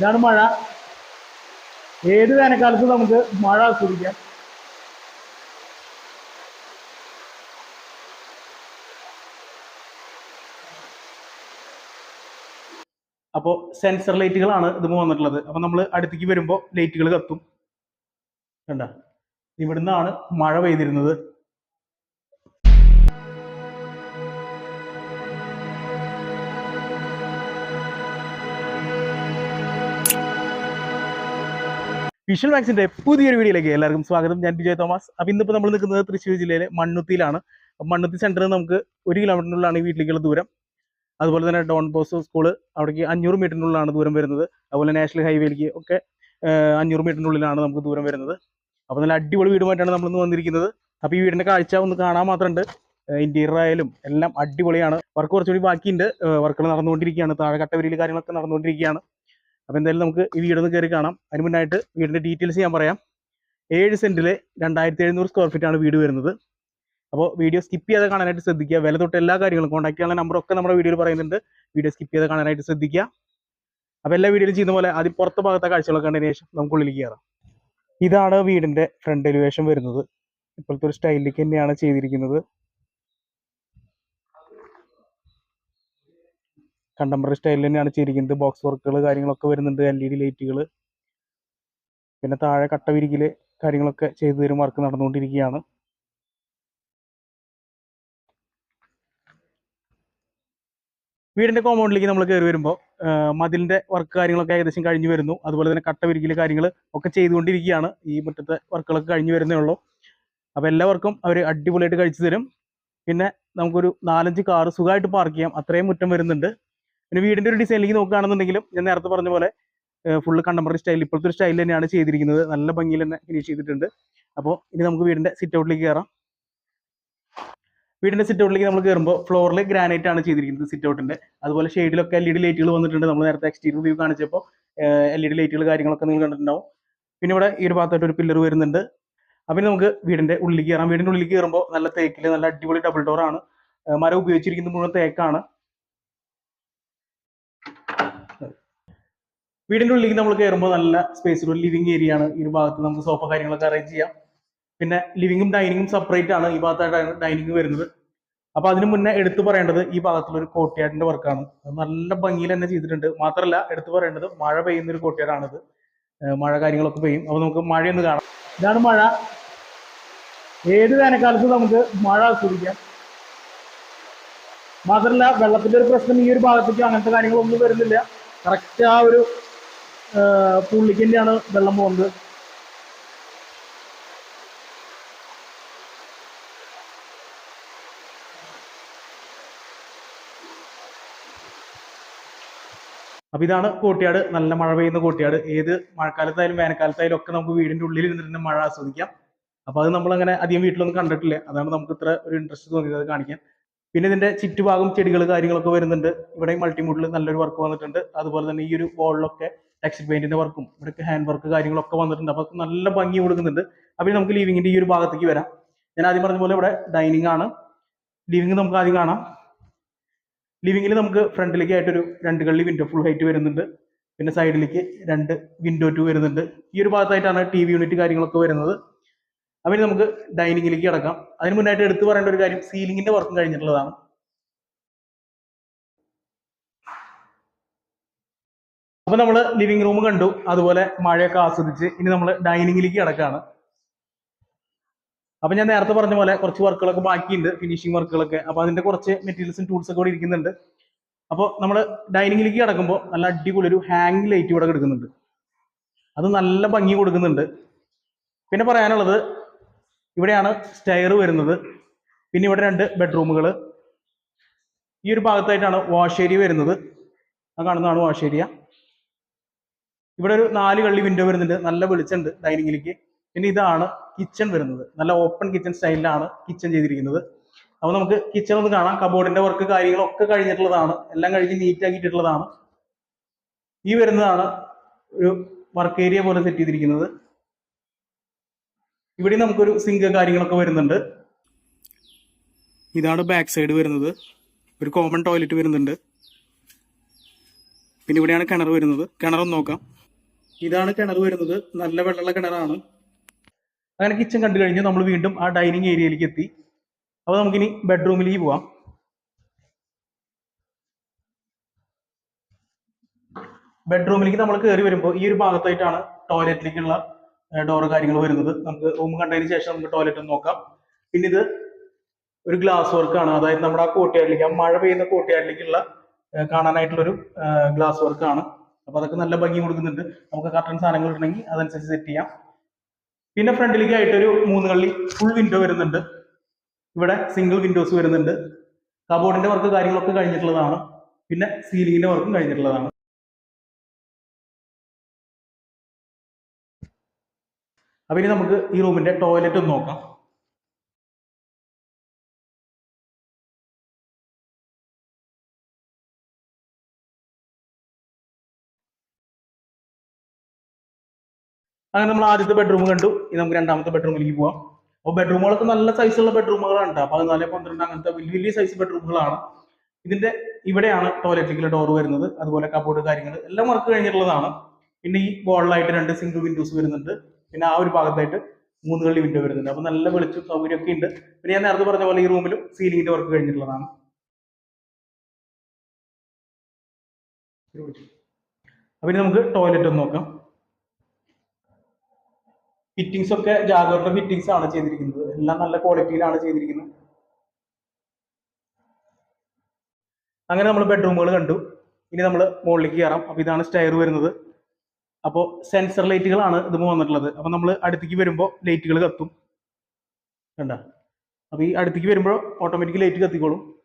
ഇതാണ് മഴ. ഏത് വേനൽക്കാലത്ത് നമുക്ക് മഴ ആസ്വദിക്കാം. അപ്പോൾ സെൻസർ ലൈറ്റുകളാണ് ഇത് വന്നിട്ടുള്ളത്. അപ്പോൾ നമ്മൾ അടുത്തേക്ക് വരുമ്പോൾ ലൈറ്റുകൾ കത്തും. കണ്ട? ഇവിടുന്നാണ് മഴ പെയ്തിരുന്നത്. വിഷ്വൽ മാക്സിന്റെ പുതിയൊരു വീഡിയോയിലേക്ക് എല്ലാവർക്കും സ്വാഗതം. ഞാൻ വിജയ് തോമസ്. അപ്പോൾ ഇന്നിപ്പോൾ നമ്മൾ നിൽക്കുന്നത് തൃശ്ശൂർ ജില്ലയിലെ മണ്ണുത്തിയിലാണ്. മണ്ണുത്തി സെന്ററിൽ നിന്ന് നമുക്ക് ഒരു കിലോമീറ്ററിനുള്ളിലാണ് ഈ വീട്ടിലേക്കുള്ള ദൂരം. അതുപോലെ തന്നെ ഡോൺ ബോസ് സ്കൂൾ അവിടേക്ക് അഞ്ഞൂറ് മീറ്ററിനുള്ളിലാണ് ദൂരം വരുന്നത്. അതുപോലെ നാഷണൽ ഹൈവേയിലേക്ക് ഒക്കെ അഞ്ഞൂറ് മീറ്ററിനുള്ളിലാണ് നമുക്ക് ദൂരം വരുന്നത്. അപ്പോൾ നല്ല അടിപൊളി വീടുമായിട്ടാണ് നമ്മൾ ഇന്ന് വന്നിരിക്കുന്നത്. അപ്പോൾ ഈ വീടിന്റെ കാഴ്ച ഒന്ന് കാണാൻ മാത്രമുണ്ട്. ഇന്റീരിയർ ആയാലും എല്ലാം അടിപൊളിയാണ്. വർക്ക് കുറച്ചുകൂടി ബാക്കിയുണ്ട്. വർക്കുകൾ നടന്നുകൊണ്ടിരിക്കുകയാണ്. താഴെ കട്ടവരിയിൽ കാര്യങ്ങളൊക്കെ നടന്നുകൊണ്ടിരിക്കുകയാണ്. അപ്പോൾ എന്തായാലും നമുക്ക് ഈ വീടൊന്ന് കയറി കാണാം. അതിന് മുന്നായിട്ട് വീടിന്റെ ഡീറ്റെയിൽസ് ഞാൻ പറയാം. ഏഴ് സെന്റിൽ രണ്ടായിരത്തി എഴുന്നൂറ് സ്ക്വയർ ഫീറ്റ് ആണ് വീട് വരുന്നത്. അപ്പോൾ വീഡിയോ സ്കിപ്പ് ചെയ്യാതെ കാണാനായിട്ട് ശ്രദ്ധിക്കുക. വില തൊട്ട് എല്ലാ കാര്യങ്ങളും കോൺടാക്ട് ചെയ്യാനുള്ള നമ്പറൊക്കെ നമ്മുടെ വീഡിയോയിൽ പറയുന്നുണ്ട്. വീഡിയോ സ്കിപ്പ് ചെയ്ത് കാണാനായിട്ട് ശ്രദ്ധിക്കുക. അപ്പോൾ എല്ലാ വീഡിയോയിലും ചെയ്യുന്ന പോലെ ആദ്യം പുറത്തെ ഭാഗത്തെ കാഴ്ചകളൊക്കെ കണ്ടതിന് ശേഷം നമുക്ക് ഉള്ളിലേക്ക് കയറാം. ഇതാണ് വീടിന്റെ ഫ്രണ്ട് എലിവേഷൻ വരുന്നത്. ഇപ്പോഴത്തെ ഒരു സ്റ്റൈലിലേക്ക് തന്നെയാണ് ചെയ്തിരിക്കുന്നത്. കണ്ടംപററി സ്റ്റൈലിൽ തന്നെയാണ് ചെയ്തിരിക്കുന്നത് ബോക്സ് വർക്കുകൾ കാര്യങ്ങളൊക്കെ വരുന്നുണ്ട്. എൽ ഇ ഡി ലൈറ്റുകൾ പിന്നെ താഴെ കട്ട വിരിക്കൽ കാര്യങ്ങളൊക്കെ ചെയ്തു തരും വർക്ക് നടന്നുകൊണ്ടിരിക്കുകയാണ്. വീടിന്റെ കോമ്പൗണ്ടിലേക്ക് നമ്മൾ കയറി വരുമ്പോൾ മതിലിന്റെ വർക്ക് കാര്യങ്ങളൊക്കെ ഏകദേശം കഴിഞ്ഞു വരുന്നു. അതുപോലെ തന്നെ കട്ട വിരിക്കൽ കാര്യങ്ങൾ ഒക്കെ ചെയ്തുകൊണ്ടിരിക്കുകയാണ്. ഈ മുറ്റത്തെ വർക്കുകളൊക്കെ കഴിഞ്ഞു വരുന്നേ ഉള്ളൂ. അപ്പോൾ എല്ലാവർക്കും അവർ അടിപൊളിയായിട്ട് കഴിച്ചു തരും. പിന്നെ നമുക്കൊരു നാലഞ്ച് കാറ് സുഖമായിട്ട് പാർക്ക് ചെയ്യാം. അത്രയും മുറ്റം വരുന്നുണ്ട്. പിന്നെ വീടിന്റെ ഒരു ഡിസൈനിലേക്ക് നോക്കുകയാണെന്നുണ്ടെങ്കിലും ഞാൻ നേരത്തെ പറഞ്ഞ പോലെ ഫുള്ള് കണ്ടംപററി സ്റ്റൈൽ ഇപ്പോഴത്തെ ഒരു സ്റ്റൈൽ തന്നെയാണ് ചെയ്തിരിക്കുന്നത്. നല്ല ഭംഗിയിൽ തന്നെ ഫിനിഷ് ചെയ്തിട്ടുണ്ട്. അപ്പോൾ ഇനി നമുക്ക് വീടിന്റെ സിറ്റ് ഔട്ടിലേക്ക് കയറാം വീടിന്റെ സിറ്റ് ഔട്ടിലേക്ക് നമ്മൾ കയറുമ്പോൾ ഫ്ലോറിൽ ഗ്രാനൈറ്റ് ആണ് ചെയ്തിരിക്കുന്നത് സിറ്റ് ഔട്ടിന്റെ അതുപോലെ ഷെയ്ഡിലൊക്കെ എൽ ഇ ഡി ലൈറ്റുകൾ വന്നിട്ടുണ്ട്. നമ്മൾ നേരത്തെ എക്സ്റ്റീരിയർ വ്യൂ കാണിച്ചപ്പോൾ എൽ ഇ ഡി ലൈറ്റുകൾ കാര്യങ്ങളൊക്കെ നിങ്ങൾ കണ്ടിട്ടുണ്ടാവും. പിന്നെ ഇവിടെ ഈ ഒരു ഭാഗത്തായിട്ട് ഒരു പില്ലർ വരുന്നുണ്ട്. അപ്പം നമുക്ക് വീടിന്റെ ഉള്ളിലേക്ക് കയറാം വീടിന്റെ ഉള്ളിലേക്ക് കയറുമ്പോൾ നല്ല തേക്കിൽ നല്ല അടിപൊളി ഡബിൾ ഡോർ ആണ്. മരം ഉപയോഗിച്ചിരിക്കുന്നത് മുഴുവൻ തേക്കാണ്. വീടിന്റെ ഉള്ളിലേക്ക് നമ്മൾ കയറുമ്പോൾ നല്ല സ്പേസ് ഒരു ലിവിംഗ് ഏരിയ ആണ്. ഈ ഭാഗത്ത് നമുക്ക് സോഫ കാര്യങ്ങളൊക്കെ അറേഞ്ച് ചെയ്യാം. പിന്നെ ലിവിങ്ങും ഡൈനിങ്ങും സെപ്പറേറ്റ് ആണ് ഈ ഭാഗത്തായിട്ടാണ് ഡൈനിങ് വരുന്നത്. അപ്പൊ അതിന് മുന്നേ എടുത്തു പറയേണ്ടത് ഈ ഭാഗത്തുള്ള ഒരു കോട്ടയാടിന്റെ വർക്കാണ് നല്ല ഭംഗിയിൽ തന്നെ ചെയ്തിട്ടുണ്ട്. മാത്രമല്ല എടുത്തു പറയേണ്ടത് മഴ പെയ്യുന്ന ഒരു കോട്ടയാടാണിത് മഴ കാര്യങ്ങളൊക്കെ പെയ്യും. അപ്പൊ നമുക്ക് മഴയൊന്ന് കാണാം. ഇതാണ് മഴ. ഏത് വേനൽക്കാലത്ത് നമുക്ക് മഴ ആസ്വദിക്കാം. മാത്രമല്ല വെള്ളത്തിന്റെ ഒരു പ്രശ്നം ഈ ഒരു ഭാഗത്തേക്ക് അങ്ങനത്തെ കാര്യങ്ങളൊന്നും വരുന്നില്ല. കറക്റ്റ് ആ ഒരു പുള്ളിക്ക് തന്നെയാണ് വെള്ളം പോകുന്നത് അപ്പൊ ഇതാണ് കോട്ടിയാട്. നല്ല മഴ പെയ്യുന്ന കോട്ടിയാട്. ഏത് മഴക്കാലത്തായാലും വേനൽക്കാലത്തായാലും ഒക്കെ നമുക്ക് വീടിന്റെ ഉള്ളിൽ ഇരുന്നിട്ട് മഴ ആസ്വദിക്കാം. അപ്പൊ അത് നമ്മൾ അങ്ങനെ അധികം വീട്ടിലൊന്നും കണ്ടിട്ടില്ല. അതാണ് നമുക്ക് ഇത്ര ഒരു ഇൻട്രസ്റ്റ് തോന്നിയത് അത് കാണിക്കാൻ. പിന്നെ ഇതിന്റെ ചുറ്റുഭാഗം ചെടികൾ കാര്യങ്ങളൊക്കെ വരുന്നുണ്ട്. ഇവിടെ മൾട്ടിമൂഡിൽ നല്ലൊരു വർക്ക് വന്നിട്ടുണ്ട്. അതുപോലെ തന്നെ ഈ ഒരു വോളിലൊക്കെ ടെക്സ്റ്റ് പെയിന്റിന്റെ വർക്കും ഇവിടേക്ക് ഹാൻഡ് വർക്ക് കാര്യങ്ങളൊക്കെ വന്നിട്ടുണ്ട്. അപ്പൊ നല്ല ഭംഗി കൊടുക്കുന്നുണ്ട്. അപ്പൊ ഇനി നമുക്ക് ലിവിങ്ങിന്റെ ഈ ഒരു ഭാഗത്തേക്ക് വരാം. ഞാൻ ആദ്യം പറഞ്ഞ പോലെ ഇവിടെ ഡൈനിങ് ആണ്. ലിവിങ് നമുക്ക് ആദ്യം കാണാം. ലിവിങ്ങിൽ നമുക്ക് ഫ്രണ്ടിലേക്ക് ആയിട്ടൊരു രണ്ട് കള്ളി വിൻഡോ ഫുൾ ഹൈറ്റ് വരുന്നുണ്ട്. പിന്നെ സൈഡിലേക്ക് രണ്ട് വിൻഡോ ടു വരുന്നുണ്ട്. ഈ ഒരു ഭാഗത്തായിട്ടാണ് ടി വി യൂണിറ്റ് കാര്യങ്ങളൊക്കെ വരുന്നത്. ഇനി നമുക്ക് ഡൈനിങ്ങിലേക്ക് കിടക്കാം. അതിന് മുന്നായിട്ട് എടുത്തു പറയേണ്ട ഒരു കാര്യം സീലിംഗിന്റെ വർക്കും കഴിഞ്ഞിട്ടുള്ളതാണ്. അപ്പൊ നമ്മൾ ലിവിംഗ് റൂം കണ്ടു. അതുപോലെ മഴയൊക്കെ ആസ്വദിച്ച് ഇനി നമ്മൾ ഡൈനിങ്ങിലേക്ക് കിടക്കാണ്. അപ്പൊ ഞാൻ നേരത്തെ പറഞ്ഞ പോലെ കുറച്ച് വർക്കുകളൊക്കെ ബാക്കിയുണ്ട് ഫിനിഷിംഗ് വർക്കുകളൊക്കെ. അപ്പൊ അതിന്റെ കുറച്ച് മെറ്റീരിയൽസും ടൂൾസ് ഒക്കെ ഇവിടെ ഇരിക്കുന്നുണ്ട്. അപ്പോൾ നമ്മൾ ഡൈനിങ്ങിലേക്ക് കിടക്കുമ്പോൾ നല്ല അടിപൊളി ഒരു ഹാങ് ലൈറ്റ് ഇവിടെ കിടക്കുന്നുണ്ട്. അത് നല്ല ഭംഗി കൊടുക്കുന്നുണ്ട്. പിന്നെ പറയാനുള്ളത് ഇവിടെയാണ് സ്റ്റെയർ വരുന്നത്. പിന്നെ ഇവിടെ രണ്ട് ബെഡ്റൂമുകൾ ഈ ഒരു ഭാഗത്തായിട്ടാണ് വാഷ് ഏരിയ വരുന്നത്. ആ കാണുന്നതാണ് വാഷ് ഏരിയ ഇവിടെ ഒരു നാല് കള്ളി വിൻഡോ വരുന്നുണ്ട്. നല്ല വെളിച്ചമുണ്ട് ഡൈനിങ്ങിലേക്ക് പിന്നെ ഇതാണ് കിച്ചൺ വരുന്നത്. നല്ല ഓപ്പൺ കിച്ചൺ സ്റ്റൈലിലാണ് കിച്ചൺ ചെയ്തിരിക്കുന്നത്. അപ്പോൾ നമുക്ക് കിച്ചൺ ഒന്ന് കാണാം. കബോർഡിന്റെ വർക്ക് കാര്യങ്ങളൊക്കെ കഴിഞ്ഞിട്ടുള്ളതാണ്. എല്ലാം കഴിഞ്ഞ് നീറ്റ് ആക്കിയിട്ടുള്ളതാണ്. ഈ വരുന്നതാണ് ഒരു വർക്ക് ഏരിയ പോലെ സെറ്റ് ചെയ്തിരിക്കുന്നത്. ഇവിടെ നമുക്കൊരു സിങ്ക് കാര്യങ്ങളൊക്കെ വരുന്നുണ്ട്. ഇതാണ് ബാക്ക് സൈഡ് വരുന്നത്. ഒരു കോമൺ ടോയ്ലറ്റ് വരുന്നുണ്ട്. പിന്നെ ഇവിടെയാണ് കിണർ വരുന്നത്. കിണറൊന്ന് നോക്കാം. ഇതാണ് കിണർ വരുന്നത്. നല്ല വെള്ളമുള്ള കിണറാണ്. അങ്ങനെ കിച്ചൺ കണ്ടു കഴിഞ്ഞ് നമ്മൾ വീണ്ടും ആ ഡൈനിങ് ഏരിയയിലേക്ക് എത്തി. അപ്പോൾ നമുക്കിനി ബെഡ്റൂമിലേക്ക് പോവാം. ബെഡ്റൂമിലേക്ക് നമ്മൾ കയറി വരുമ്പോൾ ഈ ഒരു ഭാഗത്തായിട്ടാണ് ടോയ്ലറ്റിലേക്കുള്ള ഡോറ് കാര്യങ്ങൾ വരുന്നത്. നമുക്ക് റൂം കണ്ടതിന് ശേഷം നമുക്ക് ടോയ്ലറ്റ് ഒന്ന് നോക്കാം. പിന്നെ ഇത് ഒരു ഗ്ലാസ് വർക്കാണ് അതായത് നമ്മുടെ ആ കോട്ടയാടിലേക്ക് ആ മഴ പെയ്യുന്ന കോട്ടയാടിലേക്കുള്ള കാണാനായിട്ടുള്ള കാണാനായിട്ടുള്ളൊരു ഗ്ലാസ് വർക്കാണ് അപ്പൊ അതൊക്കെ നല്ല ഭംഗി കൊടുക്കുന്നുണ്ട്. നമുക്ക് കർട്ടൻ സാധനങ്ങൾ ഉണ്ടെങ്കിൽ അതനുസരിച്ച് സെറ്റ് ചെയ്യാം. പിന്നെ ഫ്രണ്ടിലേക്ക് ആയിട്ടൊരു മൂന്ന് കള്ളി ഫുൾ വിൻഡോ വരുന്നുണ്ട്. ഇവിടെ സിംഗിൾ വിൻഡോസ് വരുന്നുണ്ട്. കബോർഡിന്റെ വർക്ക് കാര്യങ്ങളൊക്കെ കഴിഞ്ഞിട്ടുള്ളതാണ്. പിന്നെ സീലിംഗിന്റെ വർക്കും കഴിഞ്ഞിട്ടുള്ളതാണ്. അപ്പൊ ഇനി നമുക്ക് ഈ റൂമിന്റെ ടോയ്ലറ്റ് ഒന്ന് നോക്കാം. അങ്ങനെ നമ്മൾ ആദ്യത്തെ ബെഡ്റൂം കണ്ടു. ഇനി നമുക്ക് രണ്ടാമത്തെ ബെഡ്റൂമിലേക്ക് പോവാം. അപ്പോൾ ബെഡ്റൂമുകളൊക്കെ നല്ല സൈസുള്ള ബെഡ്റൂമുകളാണ് കേട്ടോ പതിനാല് പന്ത്രണ്ട് അങ്ങനത്തെ വലിയ വലിയ സൈസ് ബെഡ്റൂമുകളാണ് ഇതിന്റെ ഇവിടെയാണ് ടോയ്ലറ്റിലേക്കുള്ള ഡോർ വരുന്നത്. അതുപോലെ കബോർഡ് കാര്യങ്ങൾ എല്ലാം വർക്ക് കഴിഞ്ഞിട്ടുള്ളതാണ്. പിന്നെ ഈ ബോളിലായിട്ട് രണ്ട് സിംഗിൾ വിൻഡോസ് വരുന്നുണ്ട്. പിന്നെ ആ ഒരു ഭാഗത്തായിട്ട് മൂന്ന് കള്ളി വിൻഡോ വരുന്നുണ്ട്. അപ്പോൾ നല്ല വെളിച്ചും സൗകര്യമൊക്കെ ഉണ്ട്. പിന്നെ ഞാൻ നേരത്തെ പറഞ്ഞ പോലെ ഈ റൂമിലും സീലിംഗിന്റെ വർക്ക് കഴിഞ്ഞിട്ടുള്ളതാണ്. അപ്പോൾ ഇനി നമുക്ക് ടോയ്ലറ്റ് ഒന്ന് നോക്കാം. ഫിറ്റിങ്സ് ഒക്കെ ജാഗോറിന്റെ ഫിറ്റിങ്സ് ആണ് ചെയ്തിരിക്കുന്നത്. എല്ലാം നല്ല ക്വാളിറ്റിയിലാണ് ചെയ്തിരിക്കുന്നത്. അങ്ങനെ നമ്മൾ ബെഡ്റൂമുകൾ കണ്ടു. ഇനി നമ്മൾ മുകളിലേക്ക് കയറാം അപ്പോൾ ഇതാണ് സ്റ്റയർ വരുന്നത്. അപ്പോൾ സെൻസർ ലൈറ്റുകളാണ് ഇത് വന്നിട്ടുള്ളത്. അപ്പോൾ നമ്മൾ അടുത്തേക്ക് വരുമ്പോൾ ലൈറ്റുകൾ കത്തും. കണ്ട? അപ്പോൾ ഈ അടുത്തേക്ക് വരുമ്പോൾ ഓട്ടോമാറ്റിക് ലൈറ്റ് കത്തിക്കോളും.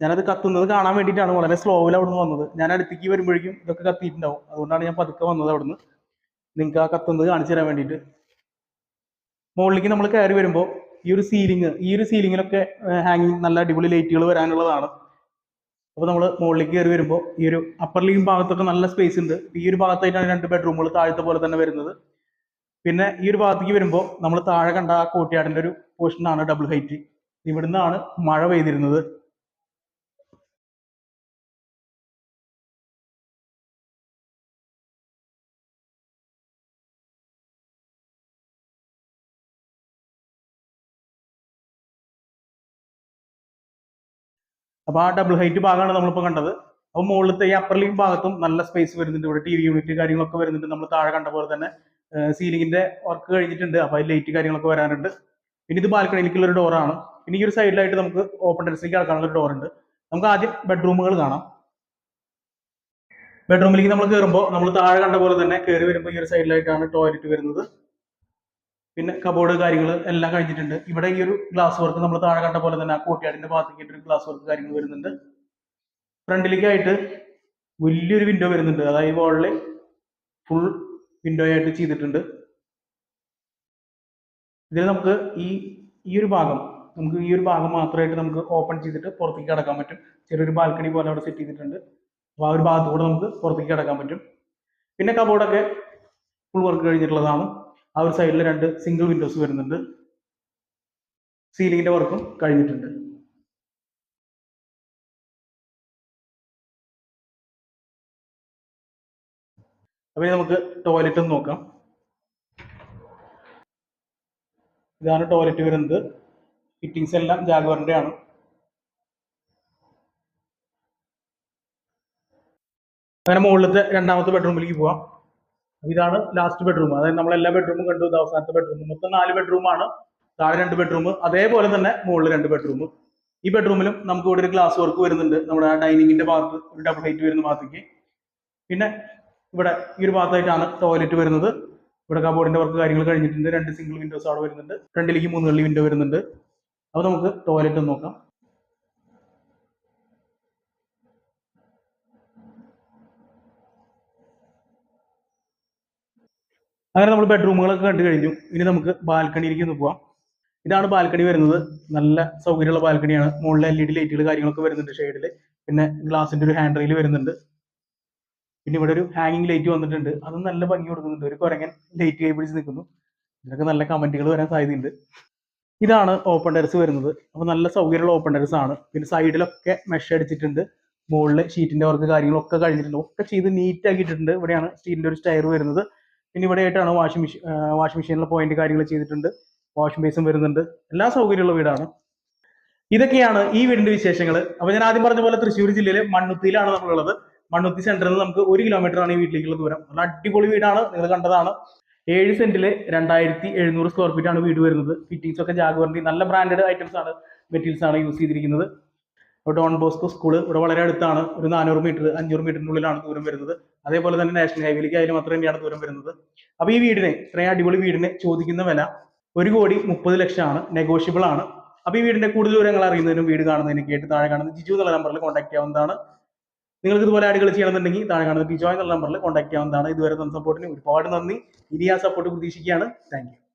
ഞാനത് കത്തുന്നത് കാണാൻ വേണ്ടിയിട്ടാണ്. വളരെ സ്ലോവിൽ അവിടുന്ന് വന്നത്. ഞാൻ അടുത്തേക്ക് വരുമ്പോഴേക്കും ഇതൊക്കെ കത്തിയിട്ടുണ്ടാവും. അതുകൊണ്ടാണ് ഞാൻ പതുക്കെ വന്നത് അവിടുന്ന്. നിങ്ങൾക്ക് ആ കത്തുന്നത് കാണിച്ചു തരാൻ വേണ്ടിയിട്ട്. മുകളിലേക്ക് നമ്മൾ കയറി വരുമ്പോൾ ഈ ഒരു സീലിംഗ് ഈ ഒരു സീലിങ്ങിലൊക്കെ ഹാങ്ങിങ് നല്ല അടിപൊളി ലൈറ്റുകൾ വരാനുള്ളതാണ്. അപ്പോൾ നമ്മൾ മുകളിലേക്ക് കയറി വരുമ്പോൾ ഈ ഒരു അപ്പർ ലിവിംഗ് ഭാഗത്തൊക്കെ നല്ല സ്പേസ് ഉണ്ട്. ഈ ഒരു ഭാഗത്തായിട്ടാണ് രണ്ട് ബെഡ്റൂമുകൾ താഴത്തെ പോലെ തന്നെ വരുന്നത്. പിന്നെ ഈ ഒരു ഭാഗത്തേക്ക് വരുമ്പോൾ നമ്മൾ താഴെ കണ്ട ആ കോട്ടിയാടിന്റെ ഒരു പോർഷനാണ് ഡബിൾ ഹൈറ്റ് ഇവിടുന്നാണ് മഴ പെയ്തിരുന്നത്. അപ്പൊ ആ ഡബിൾ ഹൈറ്റ് ഭാഗമാണ് നമ്മളിപ്പോൾ കണ്ടത്. അപ്പോൾ മുകളിലത്തെ ഈ അപ്പർ ലിങ് ഭാഗത്തും നല്ല സ്പേസ് വരുന്നുണ്ട്. ഇവിടെ ടി വി യൂണിറ്റ് കാര്യങ്ങളൊക്കെ വരുന്നുണ്ട്. നമ്മൾ താഴെ കണ്ട പോലെ തന്നെ സീലിംഗിന്റെ വർക്ക് കഴിഞ്ഞിട്ടുണ്ട്. അപ്പോൾ അതിൽ ലൈറ്റ് കാര്യങ്ങളൊക്കെ വരാനുണ്ട്. പിന്നെ ഇത് ബാൽക്കണിയിലേക്കുള്ള ഒരു ഡോറാണ് പിന്നെ ഈ ഒരു സൈഡിലായിട്ട് നമുക്ക് ഓപ്പൺ ടെറസിലേക്ക് കിടക്കാനുള്ള ഒരു ഡോർ ഉണ്ട്. നമുക്ക് ആദ്യം ബെഡ്റൂമുകൾ കാണാം. ബെഡ്റൂമിലേക്ക് നമ്മൾ കയറുമ്പോൾ നമ്മൾ താഴെ കണ്ട പോലെ തന്നെ കയറി വരുമ്പോൾ ഈ ഒരു സൈഡിലായിട്ടാണ് ടോയ്ലറ്റ് വരുന്നത്. പിന്നെ കബോർഡ് കാര്യങ്ങൾ എല്ലാം കഴിഞ്ഞിട്ടുണ്ട്. ഇവിടെ ഈ ഒരു ഗ്ലാസ് വർക്ക് നമ്മൾ താഴെ കണ്ട പോലെ തന്നെ ആ കോട്ടിയാടിന്റെ ഭാഗത്തേക്ക് ഒരു ഗ്ലാസ് വർക്ക് കാര്യങ്ങൾ വരുന്നുണ്ട്. ഫ്രണ്ടിലേക്കായിട്ട് വലിയൊരു വിൻഡോ വരുന്നുണ്ട്. അതായത് വാളിൽ ഫുൾ വിൻഡോ ആയിട്ട് ചെയ്തിട്ടുണ്ട്. ഇതിൽ നമുക്ക് ഈ ഈ ഒരു ഭാഗം നമുക്ക് ഈ ഒരു ഭാഗം മാത്രമായിട്ട് നമുക്ക് ഓപ്പൺ ചെയ്തിട്ട് പുറത്തേക്ക് കിടക്കാൻ പറ്റും. ചെറിയൊരു ബാൽക്കണി പോലെ അവിടെ സെറ്റ് ചെയ്തിട്ടുണ്ട്. അപ്പോൾ ആ ഒരു ഭാഗത്തു നമുക്ക് പുറത്തേക്ക് കിടക്കാൻ പറ്റും. പിന്നെ കബോർഡൊക്കെ ഫുൾ വർക്ക് കഴിഞ്ഞിട്ടുള്ളതാണ്. ആ ഒരു സൈഡിൽ രണ്ട് സിംഗിൾ വിൻഡോസ് വരുന്നുണ്ട്. സീലിംഗിന്റെ വർക്കും കഴിഞ്ഞിട്ടുണ്ട്. അപ്പൊ ഇനി നമുക്ക് ടോയ്ലറ്റ് ഒന്ന് നോക്കാം. ഇതാണ് ടോയ്ലറ്റ് വരുന്നത്. ഫിറ്റിങ്സ് എല്ലാം ജാഗ്വറിന്റെ ആണ്. അങ്ങനെ മുകളിലത്തെ രണ്ടാമത്തെ ബെഡ്റൂമിലേക്ക് പോവാം. ഇതാണ് ലാസ്റ്റ് ബെഡ്റൂം അതായത് നമ്മൾ എല്ലാ ബെഡ്റൂമും കണ്ടു അവസാനത്തെ ബെഡ്റൂം മൊത്തം നാല് ബെഡ്റൂമാണ് താഴെ രണ്ട് ബെഡ്റൂം അതേപോലെ തന്നെ മുകളിൽ രണ്ട് ബെഡ്റൂം ഈ ബെഡ്റൂമിലും നമുക്ക് ഇവിടെ ഒരു ഗ്ലാസ് വർക്ക് വരുന്നുണ്ട്. നമ്മുടെ ഡൈനിങ്ങിന്റെ ഭാഗത്ത് ഒരു ഡബിൾ ഹൈറ്റ് വരുന്ന ഭാഗത്തേക്ക്. പിന്നെ ഇവിടെ ഈ ഒരു ഭാഗത്തായിട്ടാണ് ടോയ്ലറ്റ് വരുന്നത്. ഇവിടെ കബോർഡിന്റെ വർക്ക് കാര്യങ്ങൾ കഴിഞ്ഞിട്ടുണ്ട്. രണ്ട് സിംഗിൾ വിൻഡോസ് അവിടെ വരുന്നുണ്ട്. ഫ്രണ്ടിലേക്ക് മൂന്ന് വിൻഡോ വരുന്നുണ്ട്. അപ്പോൾ നമുക്ക് ടോയ്ലറ്റ് നോക്കാം. അങ്ങനെ നമ്മൾ ബെഡ്റൂമുകളൊക്കെ കണ്ടു കഴിഞ്ഞു. ഇനി നമുക്ക് ബാൽക്കണിയിലേക്ക് ഒന്ന് പോവാം. ഇതാണ് ബാൽക്കണി വരുന്നത്. നല്ല സൗകര്യമുള്ള ബാൽക്കണിയാണ്. മുകളിൽ എൽ ഇ ഡി ലൈറ്റുകൾ കാര്യങ്ങളൊക്കെ വരുന്നുണ്ട് ഷെയ്ഡിൽ പിന്നെ ഗ്ലാസിന്റെ ഒരു ഹാൻഡ് റെയിൽ വരുന്നുണ്ട്. പിന്നെ ഇവിടെ ഒരു ഹാങ്ങിങ് ലൈറ്റ് വന്നിട്ടുണ്ട്. അത് നല്ല ഭംഗി കൊടുക്കുന്നുണ്ട്. ഒരു കുരങ്ങൻ ലൈറ്റ് കൈ പിടിച്ച് നിൽക്കുന്നു. ഇതിനൊക്കെ നല്ല കമന്റുകൾ വരാൻ സാധ്യതയുണ്ട്. ഇതാണ് ഓപ്പൺ ടെറസ് വരുന്നത്. അപ്പോൾ നല്ല സൗകര്യമുള്ള ഓപ്പൺ ടെറസ് ആണ്. പിന്നെ സൈഡിലൊക്കെ മെഷ് അടിച്ചിട്ടുണ്ട്. മുകളിൽ ഷീറ്റിന്റെ വർക്ക് കാര്യങ്ങളൊക്കെ കഴിഞ്ഞിട്ടുണ്ട്. ഒക്കെ ചെയ്ത് നീറ്റ് ആക്കിയിട്ടുണ്ട്. ഇവിടെയാണ് സ്റ്റീലിന്റെ ഒരു സ്റ്റയർ വരുന്നത്. പിന്നെ ഇവിടെ ആയിട്ടാണ് വാഷിംഗ് മെഷീൻ വാഷിംഗ് മെഷീനിലെ പോയിന്റ് കാര്യങ്ങൾ ചെയ്തിട്ടുണ്ട്. വാഷിംഗ് ബേസും വരുന്നുണ്ട്. എല്ലാ സൗകര്യമുള്ള വീടാണ്. ഇതൊക്കെയാണ് ഈ വീടിന്റെ വിശേഷങ്ങൾ അപ്പൊ ഞാൻ ആദ്യം പറഞ്ഞ പോലെ തൃശ്ശൂർ ജില്ലയിലെ മണ്ണുത്തിയിലാണ് നമ്മളുള്ളത്. മണ്ണുത്തി സെന്ററിൽ നിന്ന് നമുക്ക് ഒരു കിലോമീറ്റർ ആണ് ഈ വീട്ടിലേക്കുള്ള ദൂരം. നല്ല അടിപൊളി വീടാണ്. നിങ്ങൾ കണ്ടതാണ്. ഏഴ് സെന്റിൽ രണ്ടായിരത്തി എഴുന്നൂറ് സ്ക്വയർ ഫീറ്റ് ആണ് വീട് വരുന്നത്. ഫിറ്റിംഗ്സ് ഒക്കെ ജാഗുവറിന്റെ നല്ല ബ്രാൻഡഡ് ഐറ്റംസ് ആണ് മെറ്റീരിയൽസ് ആണ് യൂസ് ചെയ്തിരിക്കുന്നത്. ഡോൺ ബോസ്കോ സ്കൂൾ ഇവിടെ വളരെ അടുത്താണ്. ഒരു നാനൂറ് മീറ്റർ അഞ്ഞൂറ് മീറ്ററിനുള്ളിലാണ് ദൂരം വരുന്നത്. അതേപോലെ തന്നെ നാഷണൽ ഹൈവേയിലേക്ക് ആയാലും അത്ര തന്നെയാണ് ദൂരം വരുന്നത്. അപ്പോൾ ഈ വീടിനെ ഇത്രയും അടിപൊളി വീടിനെ ചോദിക്കുന്ന വില ഒരു കോടി മുപ്പത് ലക്ഷമാണ്. നെഗോഷ്യബിൾ ആണ്. അപ്പോൾ ഈ വീടിന്റെ കൂടുതൽ വിവരങ്ങൾ അറിയുന്നതിനും വീട് കാണുന്നതിനും കേട്ട് താഴെ കാണുന്ന ജിജു എന്നുള്ള നമ്പറിൽ കോൺടാക്ട് ചെയ്യാവുന്നതാണ്. നിങ്ങൾക്ക് ഇതുപോലെ ആടുകൾ ചെയ്യണമെന്നുണ്ടെങ്കിൽ താഴെ കാണുന്ന ബിജോയ് എന്നുള്ള നമ്പറിൽ കോൺടാക്ട് ചെയ്യാവുന്നതാണ്. ഇതുവരെ തന്ന സപ്പോർട്ടിന് ഒരുപാട് നന്ദി. ഇനി ആ സപ്പോർട്ട് പ്രതീക്ഷിക്കുകയാണ്. താങ്ക്